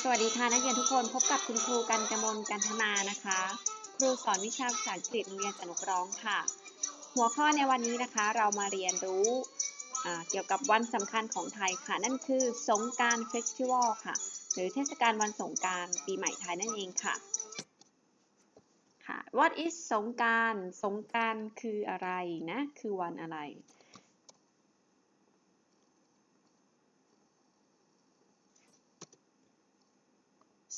สวัสดีค่ะนักเรียนทุกคนพบกับคุณครูกันกมลกันธนานะคะ ครูสอนวิชาภาษาอังกฤษโรงเรียนสนุกร้องค่ะ หัวข้อในวันนี้นะคะ เรามาเรียนรู้เกี่ยวกับวันสำคัญของไทยค่ะ นั่นคือสงการเฟสติวัลค่ะ หรือเทศกาลวันสงการปีใหม่ไทยนั่นเองค่ะค่ะ What is สงการสงการคืออะไรนะ คือวันอะไร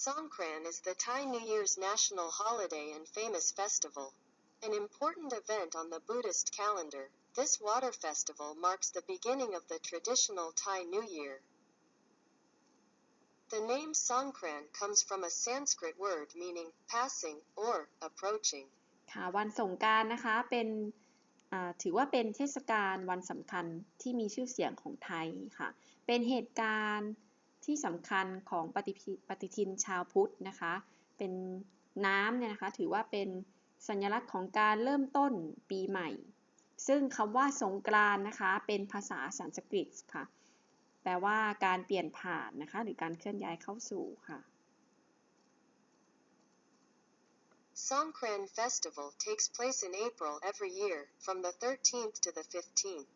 Songkran is the Thai New Year's national holiday and famous festival. An important event on the Buddhist calendar, this water festival marks the beginning of the traditional Thai New Year. The name Songkran comes from a Sanskrit word meaning passing or approaching. ค่ะวันสงกรารนะคะเป็นอ่าถือว่าเป็นเทศกาลวันสำคัญที่มีชื่อเสียงของไทยค่ะ เป็นเหตุการณ์ ที่สำคัญของปฏิปฏทินชาวพุทธนะคะ เป็นน้ำเนี่ยนะคะ ถือว่าเป็นสัญลักษณ์ของการเริ่มต้นปีใหม่ ซึ่งคำว่าสงกรานนะคะ เป็นภาษาสันสกฤตค่ะ แปลว่าการเปลี่ยนผ่านนะคะ หรือการเคลื่อนย้ายเข้าสู่ค่ะ Songkran festival takes place in April every year, from the 13th to the 15th.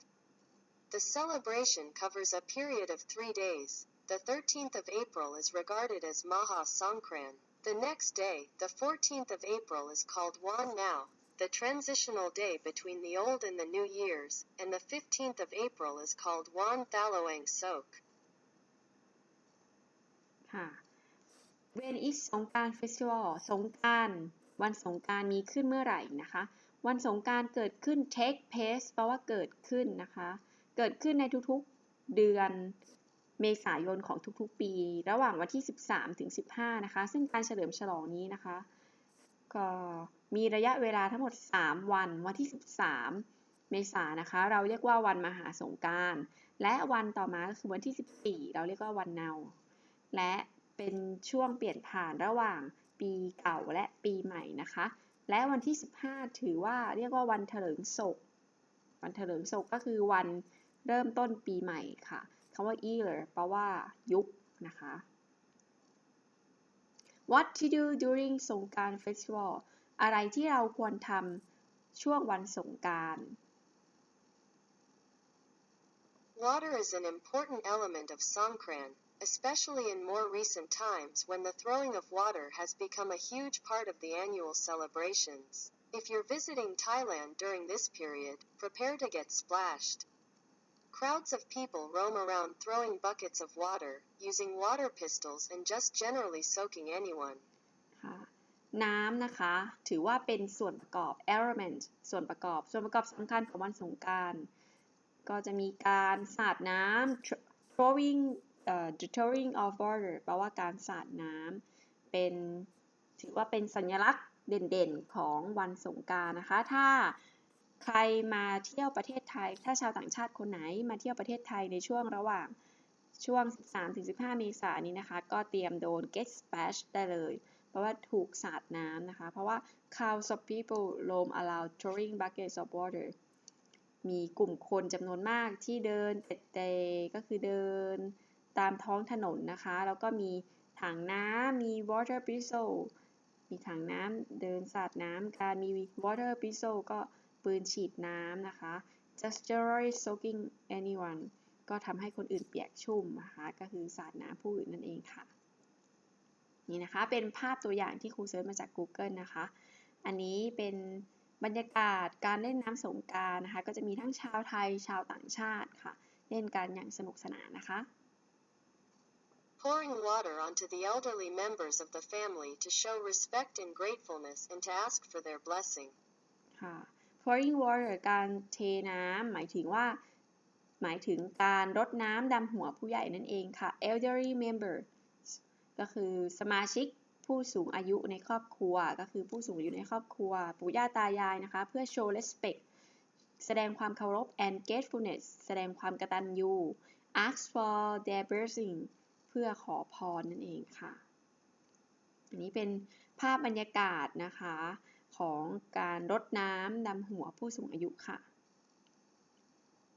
The celebration covers a period of three days. The 13th of April is regarded as Maha Songkran. The next day, the 14th of April, is called Wan Now, the transitional day between the old and the new years, and the 15th of April is called Wan Thaloang Sok. ค่ะ When is สงกรานต์ Festival สงกรานต์วันสงกรานต์มีขึ้นเมื่อไหร่นะคะ วันสงกรานต์เกิดขึ้น take place แปลว่าเกิดขึ้นนะคะ เกิดขึ้นในทุกๆเดือน เมษายนของทุกๆปี ระหว่างวันที่ 13 ถึง 15 นะคะ ซึ่งการเฉลิมฉลองนี้นะคะ ก็มีระยะเวลาทั้งหมด 3 วัน วันที่ 13 เมษายนนะคะ เราเรียกว่าวันมหาสงการ และวันต่อมาก็คือวันที่ 14 เราเรียกว่าวันเนา และเป็นช่วงเปลี่ยนผ่านระหว่างปีเก่าและปีใหม่นะคะ และวันที่ 15 ถือว่าเรียกว่าวันเถลิงศก วันเถลิงศกก็คือวันเริ่มต้นปีใหม่ค่ะ คำว่า year แปลว่ายุคนะคะ What to do during สงกราร Festival อะไรที่เราควรทำช่วงวันสงกราร Water is an important element of Songkran, especially in more recent times when the throwing of water has become a huge part of the annual celebrations. If you're visiting Thailand during this period, prepare to get splashed. Crowds of people roam around throwing buckets of water, using water pistols, and just generally soaking anyone. น้ำนะคะ ถือว่าเป็นส่วนประกอบ element ส่วนประกอบ ส่วนประกอบสำคัญของวันสงการก็จะมีการสาดน้ำ throwing เอ่อ the throwing of water แปลว่าการสาดน้ำเป็นถือว่าเป็นสัญลักษณ์เด่นๆของวันสงการนะคะ ถ้า ใครมาเที่ยวประเทศไทย ถ้าชาวต่างชาติคนไหนมาเที่ยวประเทศไทยในช่วงระหว่างช่วง 13-15 เมษายนนี้นะคะ ก็เตรียมโดน get splashed ได้เลย เพราะว่าถูกสาดน้ำนะคะ เพราะว่า crowds of people roam around throwing buckets of water มีกลุ่มคนจำนวนมากที่เดินเตะก็คือเดินตามท้องถนนนะคะ แล้วก็มีถังน้ำมี water pistol มีถังน้ำเดินสาดน้ำการมี water pistol ก็ ปืนฉีดน้ำนะคะ just generally soaking anyone ก็ทำให้คนอื่นเปียกชุ่มนะคะ ก็คือสาดน้ำผู้อื่นนั่นเองค่ะ นี่นะคะ เป็นภาพตัวอย่างที่ครูเซิร์ชมาจาก Google นะคะ อันนี้เป็นบรรยากาศการเล่นน้ำสงกรารนะคะ ก็จะมีทั้งชาวไทยชาวต่างชาติค่ะ เล่นกันอย่างสนุกสนานนะคะ Pouring water onto the elderly members of the family to show respect and gratefulness and to ask for their blessing. ค่ะ pouring water การเทน้ำหมายถึงว่า หมายถึงการรดน้ำดำหัวผู้ใหญ่นั่นเองค่ะ elderly member ก็คือสมาชิกผู้สูงอายุในครอบครัว ก็คือผู้สูงอายุในครอบครัว ปู่ย่าตายายนะคะ เพื่อ show respect แสดงความเคารพ and gratefulness แสดงความกตัญญู ask for their blessing เพื่อขอพรนั่นเองค่ะ อันนี้เป็นภาพบรรยากาศนะคะ ของการรดน้ำดำหัวผู้สูงอายุค่ะ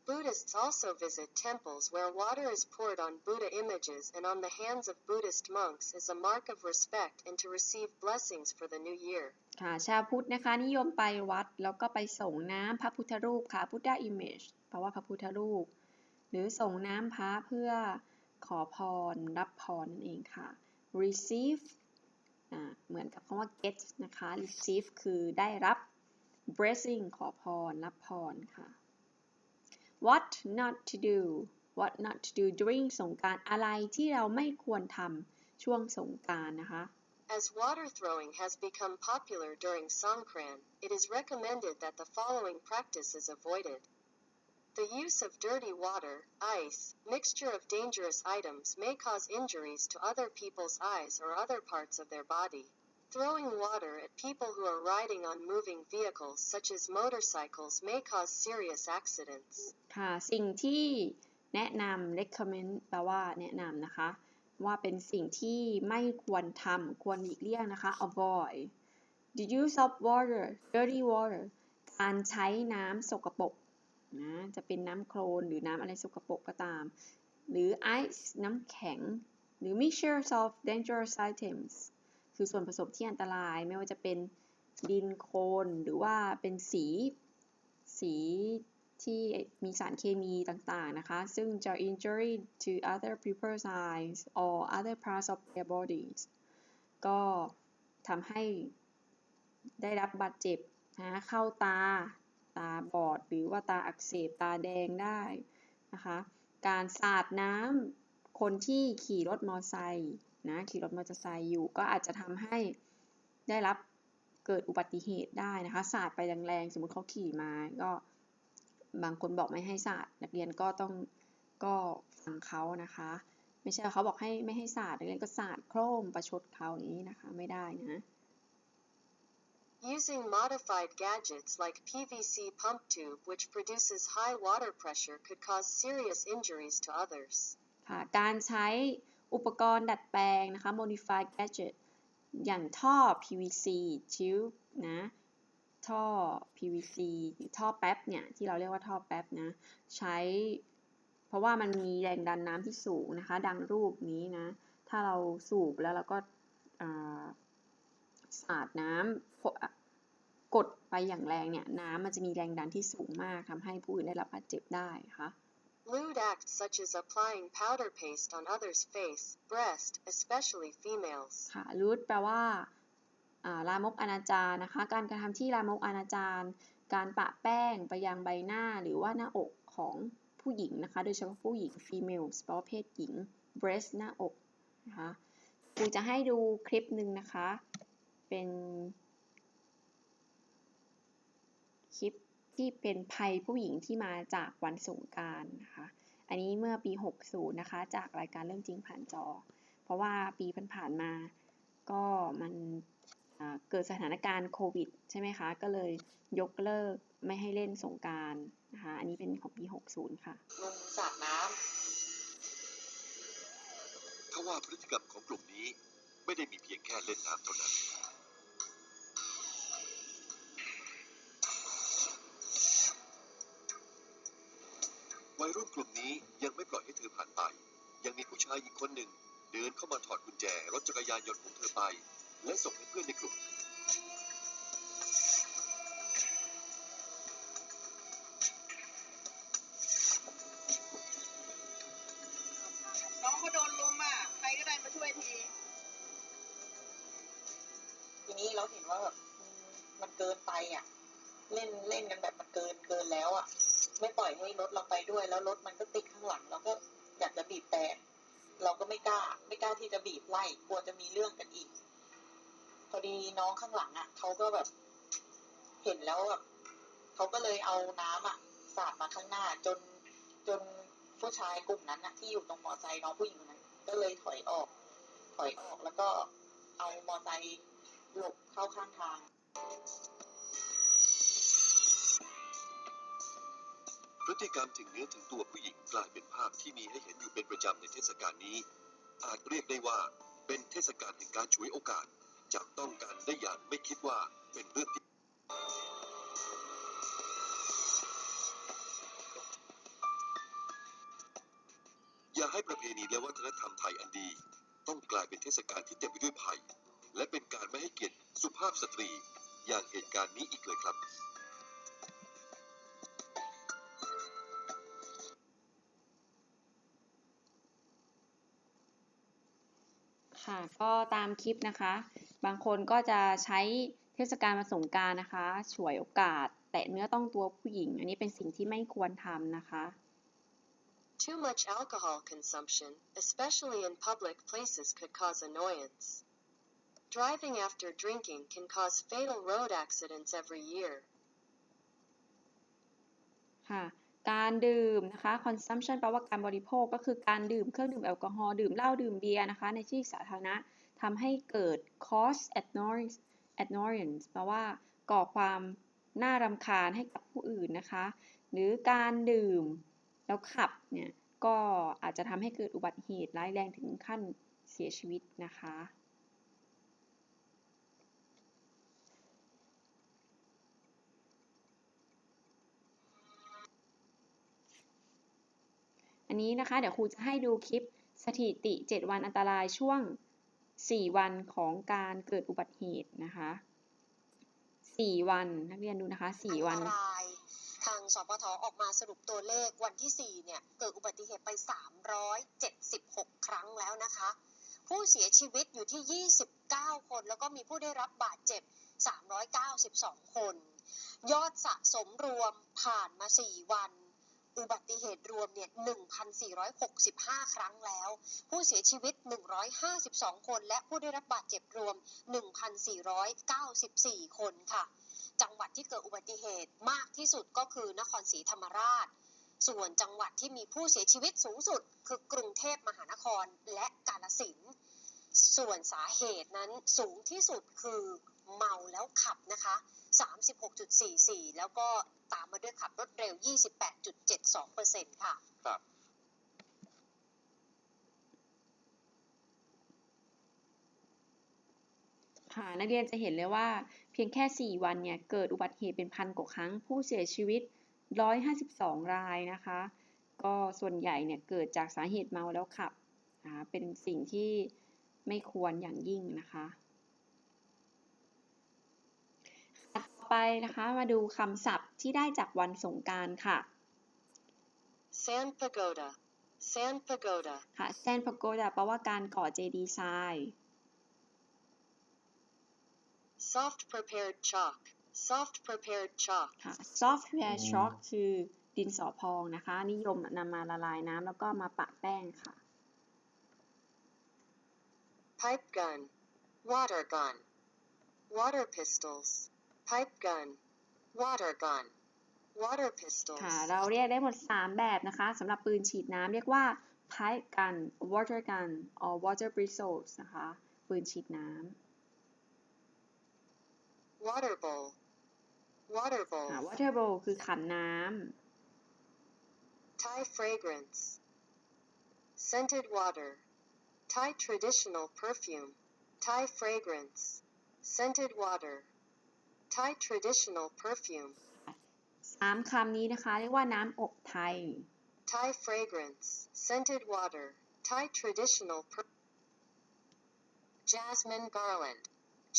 Buddhists also visit temples where water is poured on Buddha images and on the hands of Buddhist monks as a mark of respect and to receive blessings for the new year. ค่ะชาวพุทธนะคะนิยมไปวัดแล้วก็ไปส่งน้ำพระพุทธรูปค่ะ Buddha image แปลว่าพระพุทธรูป หรือส่งน้ำพระเพื่อขอพรรับพรนั่นเองค่ะ receive อ่า เหมือนกับคำว่า get นะคะ receive คือได้รับ blessing ขอพร รับพรค่ะ what not to do what not to do during สงกรารอะไรที่เราไม่ควรทำช่วงสงกรารนะคะ As water throwing has become popular during Songkran, it is recommended that the following practice is avoided. The use of dirty water, ice, mixture of dangerous items may cause injuries to other people's eyes or other parts of their body. Throwing water at people who are riding on moving vehicles such as motorcycles may cause serious accidents. ค่ะ สิ่งที่แนะนำ recommend แปลว่าแนะนำนะคะ ว่าเป็นสิ่งที่ไม่ควรทำควรหลีกเลี่ยงนะคะ avoid the use of water dirty water การใช้น้ำสกปรก นะ จะเป็นน้ำโคลนหรือน้ำอะไรสกปรกก็ตาม หรือ ice น้ำแข็ง หรือ mixtures of dangerous items คือส่วนผสมที่อันตรายไม่ว่าจะเป็นดินโคลนหรือว่าเป็นสี สีที่มีสารเคมีต่างๆนะคะ ซึ่งจะ injury to other people's eyes or other parts of their bodies ก็ทำให้ได้รับบาดเจ็บนะเข้าตา ตาบอด หรือว่าตาอักเสบตาแดงได้นะคะ การสาดน้ำคนที่ขี่รถมอเตอร์ไซค์นะขี่รถมอเตอร์ไซค์อยู่ก็อาจจะทำให้ได้รับเกิดอุบัติเหตุได้นะคะสาดไปแรงๆสมมติเขาขี่มาก็บางคนบอกไม่ให้สาดนักเรียนก็ต้องก็ฟังเขานะคะ ไม่ใช่เขาบอกให้ไม่ให้สาดนักเรียนก็สาดโครมประชดเขาอย่างนี้นะคะไม่ได้นะ Using modified gadgets like PVC pump tube which produces high water pressure could cause serious injuries to others. ค่ะการใช้อุปกรณ์ดัดแปลงนะคะ modified gadget อย่างท่อ PVC tube นะท่อ PVC หรือท่อแป๊บเนี่ยที่เราเรียกว่าท่อแป๊บนะใช้ เพราะว่ามันมีแรงดันน้ำที่สูงนะคะ ดังรูปนี้นะ ถ้าเราสูบแล้วเราก็ สาดน้ำกดไปอย่างแรงเนี่ย น้ำมันจะมีแรงดันที่สูงมากทำให้ผู้อื่นได้รับบาดเจ็บได้นะคะ Lewd acts such as applying powder paste on others' face, breast, especially females. ค่ะรูทแปลว่าอ่าลามกอนาจารนะคะ การกระทำที่ลามกอนาจารการปะแป้งไปยังใบหน้าหรือว่าหน้าอกของผู้หญิงนะคะ โดยเฉพาะผู้หญิง females แปลว่าเพศหญิง breast หน้าอกนะคะครูจะให้ดูคลิปหนึ่งนะคะ เป็นคลิปที่เป็นภัยผู้หญิงที่มาจากวันสงกรารนะคะ อันนี้เมื่อปี 60 นะคะ จากรายการเรื่องจริงผ่านจอ เพราะว่าปีผ่านๆมา ก็มันอ่าเกิดสถานการณ์โควิดใช่ไหมคะ ก็เลยยกเลิกไม่ให้เล่นสงกรารนะคะ อันนี้เป็นของปี 60 ค่ะลงสระน้ถ้าว่าพฤติกรรมของกลุ่มนี้ไม่ได้มีเพียงแค่เล่นน้ำเท่านั้น วัยรุ่นกลุ่มนี้ยังไม่ปล่อยให้เธอผ่านไป ยังมีผู้ชายอีกคนหนึ่ง เดินเข้ามาถอดกุญแจรถจักรยานยนต์ของเธอไป และส่งให้เพื่อนในกลุ่มำน้องเขาโดนลุมอะ ใครก็ได้มาช่วยที ทีนี้เราเห็นว่าแบบอืมมันเกินไปอะ เล่นเล่นกันแบบมันเกินเกินแล้วอะ ไม่ปล่อยให้รถเราไปด้วย แล้วรถมันก็ติดข้างหลังเราก็อยากจะบีบแต่เราก็ไม่กล้า ไม่กล้าที่จะบีบไล่กลัวจะมีเรื่องกันอีก พอดีน้องข้างหลังอะเขาก็แบบ เห็นแล้วแบบเขาก็เลยเอาน้ำอะ สาดมาข้างหน้า จนจนผู้ชายกลุ่มนั้นอะที่อยู่ตรงมอไซค์น้องผู้หญิงคนนั้น ก็เลยถอยออก ถอยออกแล้วก็เอามอไซค์หลบเข้าข้างทาง พฤติกรรมถึงเนื้อถึงตัวผู้หญิงกลายเป็นภาพที่มีให้เห็นอยู่เป็นประจำในเทศกาลนี้ อาจเรียกได้ว่าเป็นเทศกาลแห่งการฉวยโอกาสจับต้องกันได้อย่างไม่คิดว่าเป็นเรื่องที่อย่าให้ประเพณีและวัฒนธรรมไทยอันดี ต้องกลายเป็นเทศกาลที่เต็มไปด้วยภัย และเป็นการไม่ให้เกียรติสุภาพสตรีอย่างเหตุการณ์นี้อีกเลยครับ ก็ตามคลิปนะคะ บางคนก็จะใช้เทศกาลวันสงกรานต์นะคะฉวยโอกาส แตะเนื้อต้องตัวผู้หญิง อันนี้เป็นสิ่งที่ไม่ควรทำนะคะ Too much alcohol consumption, especially in public places, could cause annoyance. Driving after drinking can cause fatal road accidents every year. ค่ะ การดื่มนะคะ consumption แปลว่าการบริโภคก็คือการดื่มเครื่องดื่มแอลกอฮอล์ดื่มเหล้าดื่มเบียร์นะคะ ในที่สาธารณะทำให้เกิด cause annoyance annoyance แปลว่าก่อความน่ารำคาญให้กับผู้อื่นนะคะ หรือการดื่มแล้วขับเนี่ยก็อาจจะทำให้เกิดอุบัติเหตุร้ายแรงถึงขั้นเสียชีวิตนะคะ อันนี้นะคะ เดี๋ยวครูจะให้ดูคลิปสถิติ 7 วันอันตรายช่วง 4 วันของการเกิดอุบัติเหตุนะคะ 4 วันนักเรียนดูนะคะ 4 วันอันตรายทางสปทออกมาสรุปตัวเลขวันที่ 4 เนี่ยเกิดอุบัติเหตุไป 376 ครั้งแล้วนะคะ ผู้เสียชีวิตอยู่ที่ 29 คน แล้วก็มีผู้ได้รับบาดเจ็บ 392 คน ยอดสะสมรวมผ่านมา 4 วัน อุบัติเหตุรวมเนี่ย 1,465 ครั้งแล้ว ผู้เสียชีวิต 152 คน และผู้ได้รับบาดเจ็บรวม 1,494 คนค่ะ จังหวัดที่เกิดอุบัติเหตุมากที่สุดก็คือนครศรีธรรมราช ส่วนจังหวัดที่มีผู้เสียชีวิตสูงสุด คือกรุงเทพมหานครและกาฬสินธุ์ส่วนสาเหตุนั้นสูงที่สุดคือเมาแล้วขับนะคะ 36.44 แล้วก็ตามมาด้วยขับรถเร็ว 28.72%ค่ะ ครับ ค่ะ นักเรียนจะเห็นเลยว่า เพียงแค่ 4 วันเนี่ย เกิดอุบัติเหตุเป็นพันกว่าครั้ง ผู้เสียชีวิต 152 รายนะคะ ก็ส่วนใหญ่เนี่ย เกิดจากสาเหตุเมาแล้วขับนะคะเป็นสิ่งที่ไม่ควรอย่างยิ่งนะคะต่อ ไปนะคะมาดูคำศัพท์ที่ได้จากวันสงกรานต์ค่ะ Sand pagoda. Sand pagoda. ค่ะ Sand Pagoda แปลว่าการก่อเจดีย์ทราย Soft prepared chalk. Soft prepared chalk. ค่ะ Software Chalk คือดินสอพองนะคะ นิยมนำมาละลายน้ำแล้วก็มาปะแป้งค่ะ Pipe gun. Water gun. Water pistols. Pipe gun. Water gun. Water pistols. ค่ะ เราเรียกได้หมด 3 แบบนะคะสำหรับปืนฉีดน้ำเรียกว่า pipe gun water gun or water pistols นะคะ ปืนฉีดน้ Water bowl. Water ำ bowl. ค่ะ water bowl คือขันน้ำ Thai fragrance. Scented water. Thai traditional perfume. Thai fragrance. Scented water. Thai traditional perfume. สามคำนี้นะคะ เรียกว่าน้ำอบไทย Thai fragrance. Scented water. Thai traditional per- Jasmine garland.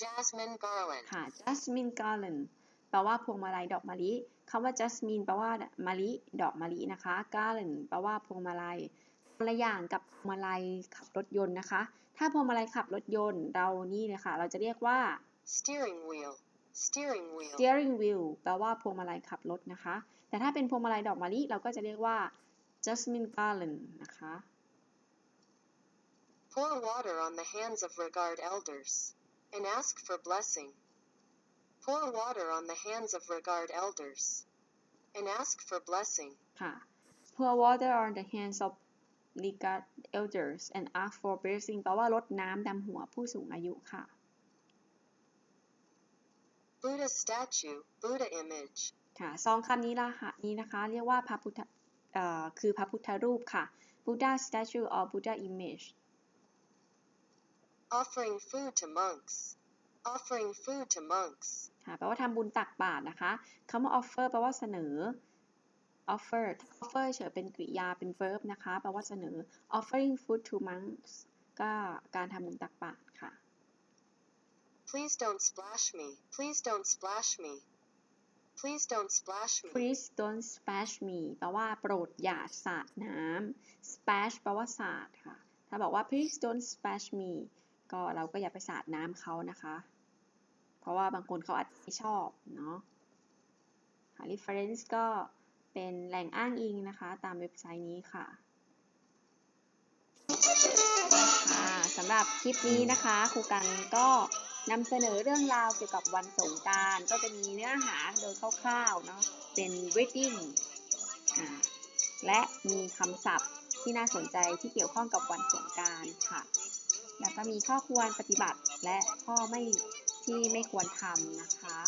Jasmine garland. ค่ะ jasmine garland แปลว่าพวงมาลัยดอกมะลิคำว่า jasmine แปลว่ามะลิดอกมะลินะคะ garland แปลว่าพวงมาลัยคนละอย่างกับพวงมาลัยขับรถยนต์นะคะ ถ้าพวงมาลัยขับรถยนต์เรานี่เลยค่ะ เราจะเรียกว่า Steering wheel. Steering wheel. steering wheel แปลว่าพวงมาลัยขับรถนะคะ แต่ถ้าเป็นพวงมาลัยดอกมะลิเราก็จะเรียกว่า jasmine garland นะคะ Pour water on the hands of regard elders and ask for blessing. Pour water on the hands of regard elders and ask for blessing. ค่ะ pour water on the hands of regard elders and ask for blessing แปลว่ารดน้ำดำหัวผู้สูงอายุค่ะ Buddha statue, Buddha image. ค่ะซองคำนี้ละค่ะนี้นะคะ เรียกว่าพระพุทธเอ่อคือพระพุทธรูปค่ะ Buddha statue or Buddha image Offering food to monks. Offering food to monks. ค่ะแปลว่าทำบุญตักบาตรนะคะคำว่า offer แปลว่าเสนอ offer offer เฉยเป็นกริยาเป็น verb นะคะ แปลว่าเสนอ offering food to monks ก็การทำบุญตักบาตรค่ะ Please don't splash me. Please don't splash me. Please don't splash me. please don't splash me แปลว่าโปรดอย่าสาดน้ำ splash แปลว่าสาดค่ะ ถ้าบอกว่า please don't splash me ก็เราก็อย่าไปสาดน้ำเขานะคะ เพราะว่าบางคนเขาอาจจะไม่ชอบเนาะ reference ก็เป็นแหล่งอ้างอิงนะคะ ตามเว็บไซต์นี้ค่ะสำหรับคลิปนี้นะคะ ครูกันก็ นำเสนอเรื่องราวเกี่ยวกับวันสงการก็จะมีเนื้อหาโดยคร่าวๆเนาะเป็น reading อ่าและมีคำศัพท์ที่น่าสนใจที่เกี่ยวข้องกับวันสงการค่ะ แล้วก็มีข้อควรปฏิบัติและข้อไม่ที่ไม่ควรทำนะคะ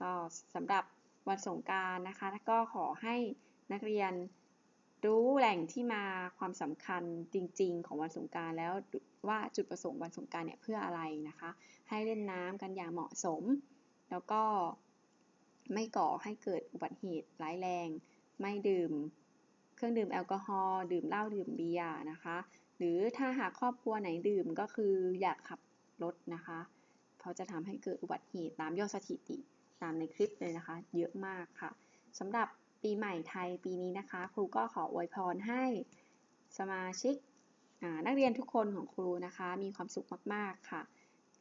ก็สำหรับวันสงการนะคะก็ขอให้นักเรียน รู้แหล่งที่มาความสำคัญจริง ๆ ของวันสงการแล้วว่าจุดประสงค์วันสงการเนี่ยเพื่ออะไรนะคะ ให้เล่นน้ำกันอย่างเหมาะสม แล้วก็ไม่ก่อให้เกิดอุบัติเหตุร้ายแรง ไม่ดื่ม เครื่องดื่มแอลกอฮอล์ดื่มเหล้าดื่มเบียร์นะคะ หรือถ้าหากครอบครัวไหนดื่มก็คืออยากขับรถนะคะเพราะจะทำให้เกิดอุบัติเหตุตามยอดสถิติตามในคลิปเลยนะคะ เยอะมากค่ะสำหรับ ปีใหม่ไทยปีนี้นะคะ ครูก็ขออวยพรให้สมาชิกนักเรียนทุกคนของครูนะคะ มีความสุขมาก ๆ ค่ะ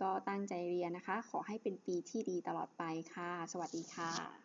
ก็ตั้งใจเรียนนะคะ ขอให้เป็นปีที่ดีตลอดไปค่ะ สวัสดีค่ะ